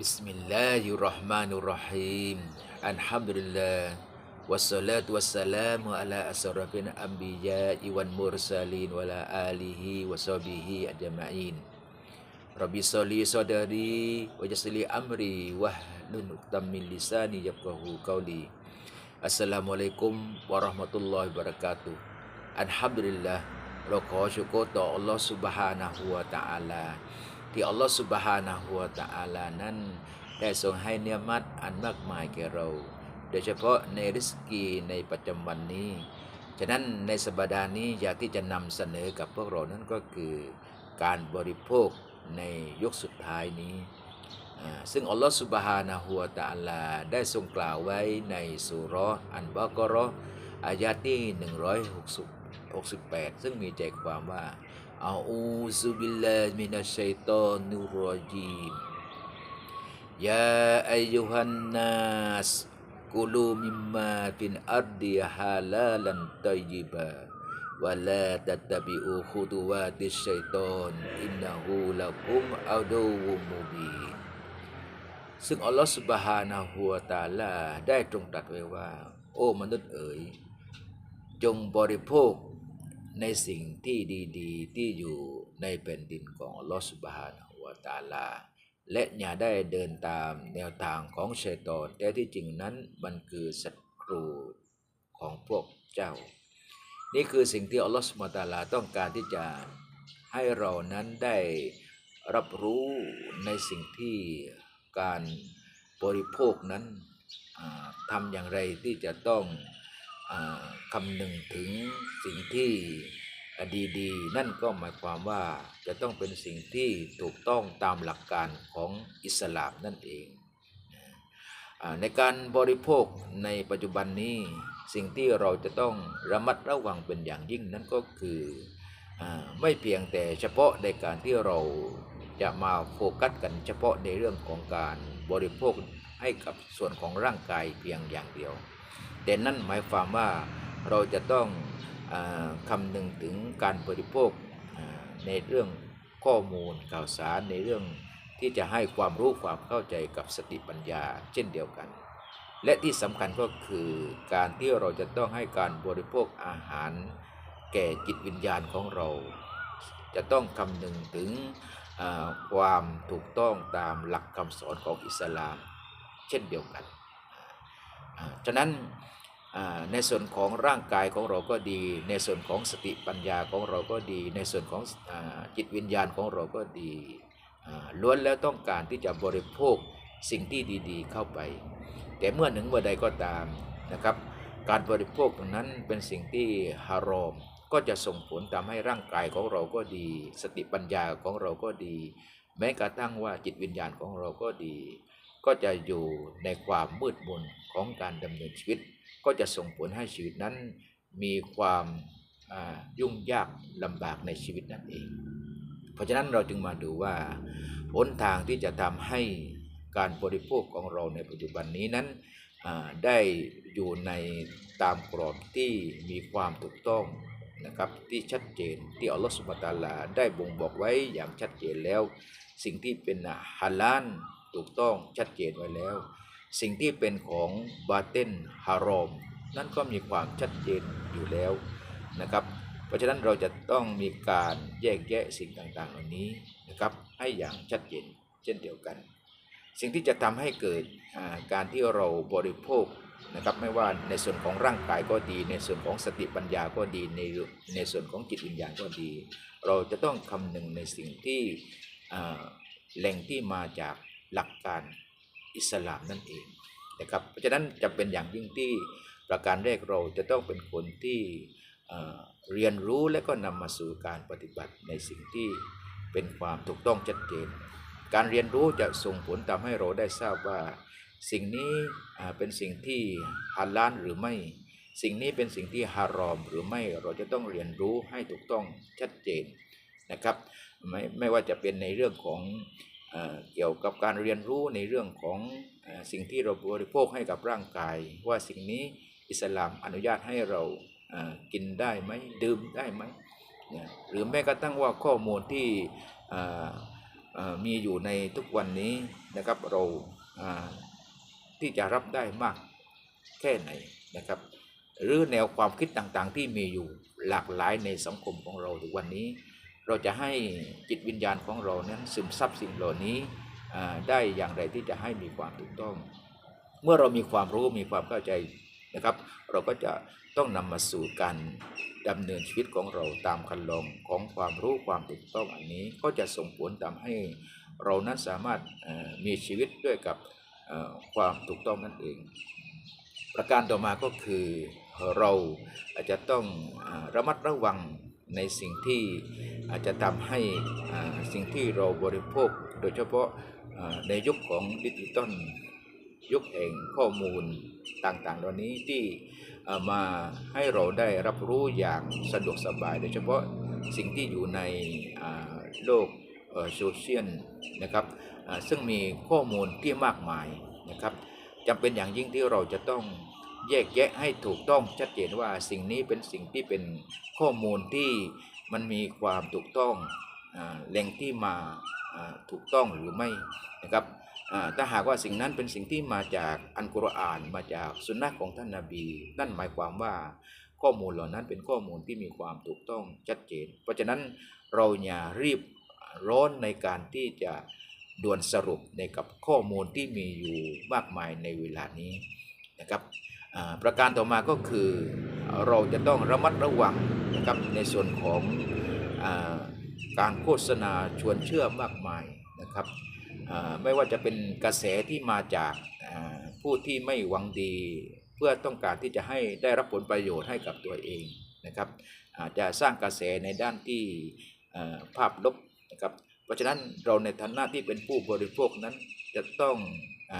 بسم الله الرحمن الرحيم الحمد لله والصلاة والسلام على أشرف الأنبياء والمرسلين وعلى آله وصحبه أجمعين ربي صلي صدري ويسر لي أمري واحلل عقدة من لساني يفقهوا قولي السلام عليكم ورحمة الله وبركاته الحمد لله เราขอชุกรต่ออัลลอฮฺสุบฮานะฮูวะตะอาลา ที่อัลลอฮฺสุบฮานะฮูวะตะอาลานั้น ได้ทรงให้เนียมัตอันมากมายแก่เรา โดยเฉพาะในริสกีในประจำวันนี้ ฉะนั้นในสัปดาห์นี้อยากที่จะนำเสนอกับพวกเรานั้นก็คือการบริโภคในยุคสุดท้ายนี้ ซึ่งอัลลอฮฺสุบฮานะฮูวะตะอาลาได้ทรงกล่าวไว้ในสุรอันบากอเราะห์อายะที่ 168 ซึ่งมีใจความว่า อาอูซุบิลลาฮิมินัชชัยตอนุรรจีมยาอายุฮันนัสกุลูมิมมาฟินอัรดิฮาลาลันตัยยิบะวะลาตัตตบิอูขุตุวาติชชัยตอนอินนะฮูละกุมอาดูวุมุบีนซึ่งอัลลอฮฺสุบฮานะฮูวะตะอาลาได้ตรงตรัสไว้ว่า โอ้มนุษย์เอ๋ย จงบริโภค ในสิ่งที่ดีๆ ที่อยู่ในแผ่นดินของลอสบฮานะวตาลา และอย่าได้เดินตามแนวทางของชัยตอนแต่ที่จริงนั้นมันคือศัตรูของพวกเจ้า นี่คือสิ่งที่อัลลอฮฺสุบาตาลาต้องการที่จะให้เรานั้นได้รับรู้ในสิ่งที่การบริโภคนั้นทำอย่างไรที่จะต้อง คำนึงถึงสิ่งที่ดีๆ นั่นก็หมายความว่าจะต้องเป็นสิ่งที่ถูกต้องตามหลักการของอิสลามนั่นเอง ในการบริโภคในปัจจุบันนี้สิ่งที่เราจะต้องระมัดระวังเป็นอย่างยิ่งนั่นก็คืออไม่เพียงแต่เฉพาะในการที่เราจะมาโฟกัสกันเฉพาะในเรื่องของการบริโภค ให้กับส่วนของร่างกายเพียงอย่างเดียว แต่นั่นหมายความว่าเราจะต้องอคำนึงถึงการบริโภคในเรื่องข้อมูลข่าวสารในเรื่องที่จะให้ความรู้ความเข้าใจกับสติปัญญาเช่นเดียวกัน และที่สำคัญก็คือการที่เราจะต้องให้การบริโภคอาหาร แก่จิตวิญญาณของเรา จะต้องคำนึงถึงความถูกต้องตามหลักคำสอนของอิสลาม เช่นเดียวกันฉะนั้นในส่วนของร่างกายของเราก็ดี ในส่วนของสติปัญญาของเราก็ดี ในส่วนของจิตวิญญาณของเราก็ดีล้วนแล้วต้องการที่จะบริโภคสิ่งที่ดีๆ เข้าไป แต่เมื่อหนึ่งเมื่อใดก็ตามนะครับ การบริโภคตรงนั้นเป็นสิ่งที่ฮารอมก็จะส่งผลทำให้ร่างกายของเราก็ดี สติปัญญาของเราก็ดี แม้กระทั่งว่าจิตวิญญาณของเราก็ดี ก็จะอยู่ในความมืดมนของการดำเนินชีวิต ก็จะส่งผลให้ชีวิตนั้นมีความยุ่งยากลำบากในชีวิตนั่นเอง เพราะฉะนั้นเราจึงมาดูว่าหนทางที่จะทำให้การบริโภคของเราในปัจจุบันนี้นั้นได้อยู่ในตามกรอบที่มีความถูกต้อง นะครับที่ชัดเจนที่อัลลอฮฺสุบะตาลาได้บ่งบอกไว้อย่างชัดเจนแล้ว สิ่งที่เป็นฮาลาลถูกต้องชัดเจนไว้แล้ว สิ่งที่เป็นของบาเตนฮารอม นั่นก็มีความชัดเจนอยู่แล้วนะครับ เพราะฉะนั้นเราจะต้องมีการแยกแยะสิ่งต่างๆเหล่านี้นะครับให้อย่างชัดเจนเช่นเดียวกัน สิ่งที่จะทำให้เกิดการที่เราบริโภค นะครับไม่ว่าในส่วนของร่างกายก็ดี ในส่วนของสติปัญญาก็ดีในในส่วนของจิตวิญญาณก็ดี เราจะต้องคำนึงในสิ่งที่แหล่งที่มาจากหลักการอิสลามนั่นเองนะครับเพราะฉะนั้นจะเป็นอย่างยิ่งที่ประการแรกเราจะต้องเป็นคนที่เอ่อเรียนรู้และก็นำมาสู่การปฏิบัติในสิ่งที่เป็นความถูกต้องชัดเจน การเรียนรู้จะส่งผลทำให้เราได้ทราบว่า สิ่งนี้เป็นสิ่งที่ฮาลาลหรือไม่ สิ่งนี้เป็นสิ่งที่ฮารอมหรือไม่เราจะต้องเรียนรู้ให้ถูกต้องชัดเจนนะครับไม่ไม่ว่าจะเป็นในเรื่องของเอเกี่ยวกับการเรียนรู้ในเรื่องของอสิ่งที่เราบริโภคให้กับร่างกาย ว่าสิ่งนี้อิสลามอนุญาตให้เราเอ่อกินได้ไหมดื่มได้ไหมหรือแม้กระทั่งว่าข้อมูลที่มีอยู่ในทุกวันนี้นะครับเราอ่า ที่จะรับได้มากแค่ไหนนะครับ หรือแนวความคิดต่างๆ ที่มีอยู่หลากหลายในสังคมของเราทุกวันนี้ เราจะให้จิตวิญญาณของเรานั้นซึมซับสิ่งเหล่านี้ได้อย่างไรที่จะให้มีความถูกต้อง เมื่อเรามีความรู้มีความเข้าใจนะครับ เราก็จะต้องนำมาสู่การดำเนินชีวิตของเราตามคันลองของความรู้ความถูกต้องอันนี้ก็จะส่งผลทำให้เรานั้นสามารถมีชีวิตด้วยกับ ความถูกต้องนั่นเอง ประการต่อมาก็คือเราอาจจะต้องอระมัดระวังในสิ่งที่อาจจะทำให้สิ่งที่เราบริโภค โดยเฉพาะในยุคของดิจิตอลยุคแห่งข้อมูลต่างๆเหล่านี้ที่มาให้เราได้รับรู้อย่างสะดวกสบาย โดยเฉพาะสิ่งที่อยู่ในโลกโซเชียลนะครับ ซึ่งมีข้อมูลที่มากมายนะครับจำเป็นอย่างยิ่งที่เราจะต้องแยกแยะให้ถูกต้องชัดเจนว่าสิ่งนี้เป็นสิ่งที่เป็นข้อมูลที่มันมีความถูกต้องแหล่งที่มาถูกต้องหรือไม่นะครับอ่าถ้าหากว่าสิ่งนั้นเป็นสิ่งที่มาจากอันกุรอานมาจากสุนนะของท่านนาบี นั่นหมายความว่าข้อมูลเหล่านั้นเป็นข้อมูลที่มีความถูกต้องชัดเจน เพราะฉะนั้นเราอย่ารีบร้อนในการที่จะ ด่วนสรุปในกับข้อมูลที่มีอยู่มากมายในเวลานี้นะครับประการต่อมาก็คือเราจะต้องระมัดระวังนะครับในส่วนของอการโฆษณาชวนเชื่อมากมายนะครับไม่ว่าจะเป็นกระแสที่มาจากผู้ที่ไม่หวังดี เพื่อต้องการที่จะให้ได้รับผลประโยชน์ให้กับตัวเองนะครับอาจจะสร้างกระแสในด้านที่ภาพลบนะครับ ราะฉะนั้นเราในฐานะที่เป็นผู้บริโภคนั้นจะต้องอ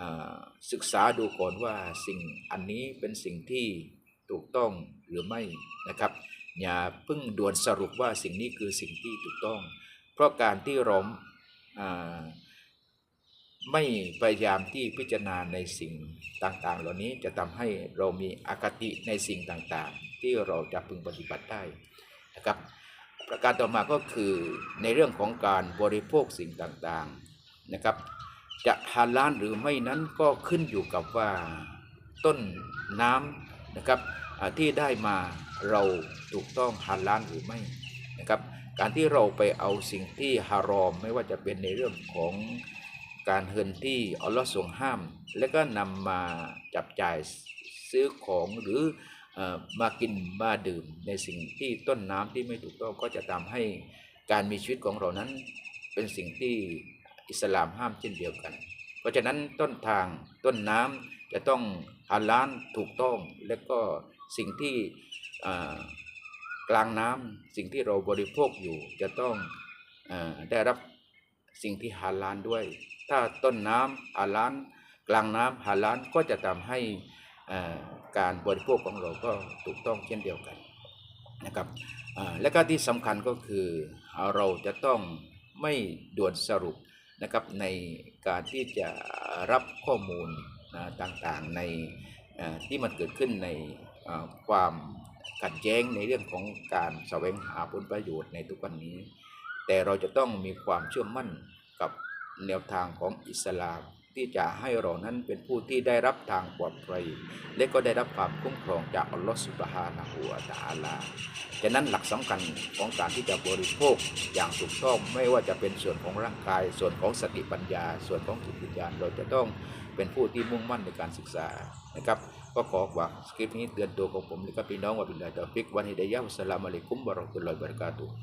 อศึกษาดูก่อนว่าสิ่งอันนี้เป็นสิ่งที่ถูกต้องหรือไม่นะครับ อย่าเพิ่งด่วนสรุปว่าสิ่งนี้คือสิ่งที่ถูกต้อง เพราะการที่เราอ่าไม่พยายามที่พิจารณาในสิ่งต่างๆ เหล่านี้จะทำให้เรามีอคติในสิ่งต่างๆ ที่เราจะพึงปฏิบัติได้นะครับ ประการต่อมาก็คือในเรื่องของการบริโภคสิ่งต่างๆนะครับ จะฮาลาลหรือไม่นั้นก็ขึ้นอยู่กับว่าต้นน้ำนะครับที่ได้มาเราถูกต้องฮาลาลหรือไม่นะครับ การที่เราไปเอาสิ่งที่ฮารอมไม่ว่าจะเป็นในเรื่องของการเฮินที่อัลลอฮ์ทรงห้าม และก็นำมาจับจ่ายซื้อของหรือ มากินมาดื่มในสิ่งที่ต้นน้ำที่ไม่ถูกต้องก็จะทำให้การมีชีวิตของเรานั้น เป็นสิ่งที่อิสลามห้ามเช่นเดียวกัน เพราะฉะนั้นต้นทางต้นน้ำจะต้องฮาลาลถูกต้อง และก็สิ่งที่กลางน้ำสิ่งที่เราบริโภคอยู่จะต้องอได้รับสิ่งที่ฮาลาลด้วย ถ้าต้นน้ำฮาลาลกลางน้ำฮาลาลก็จะทำให้ การบริโภคของเราก็ถูกต้องเช่นเดียวกันนะครับและก็ที่สำคัญก็คือเราจะต้องไม่ด่วนสรุปนะครับในการที่จะรับข้อมูลนะต่างๆในที่มันเกิดขึ้นในความขัดแย้งในเรื่องของการแสวงหาผลประโยชน์ในทุกวันนี้ แต่เราจะต้องมีความเชื่อมั่นกับแนวทางของอิสลาม ที่จะให้เรานั้นเป็นผู้ที่ได้รับทางปลอดภัยและก็ได้รับความคุ้มครองจากอัลลอฮฺสุบฮานะฮูวตาลาฉะนั้นหลักสำคัญของการที่จะบริโภคอย่างถูกต้องไม่ว่าจะเป็นส่วนของร่างกาย ส่วนของสติปัญญา ส่วนของจิตวิญญาณเราจะต้องเป็นผู้ที่มุ่งมั่นในการศึกษานะครับก็ขอฝากสคริปต์นี้เตือนตัวของผมและก็พี่น้องว่าบิลลาฮิตอฟิกวันฮิดายะฮ์วัสสลามุอะลัยกุมวะเราะตุลลอฮิบะเราะกาตุฮ์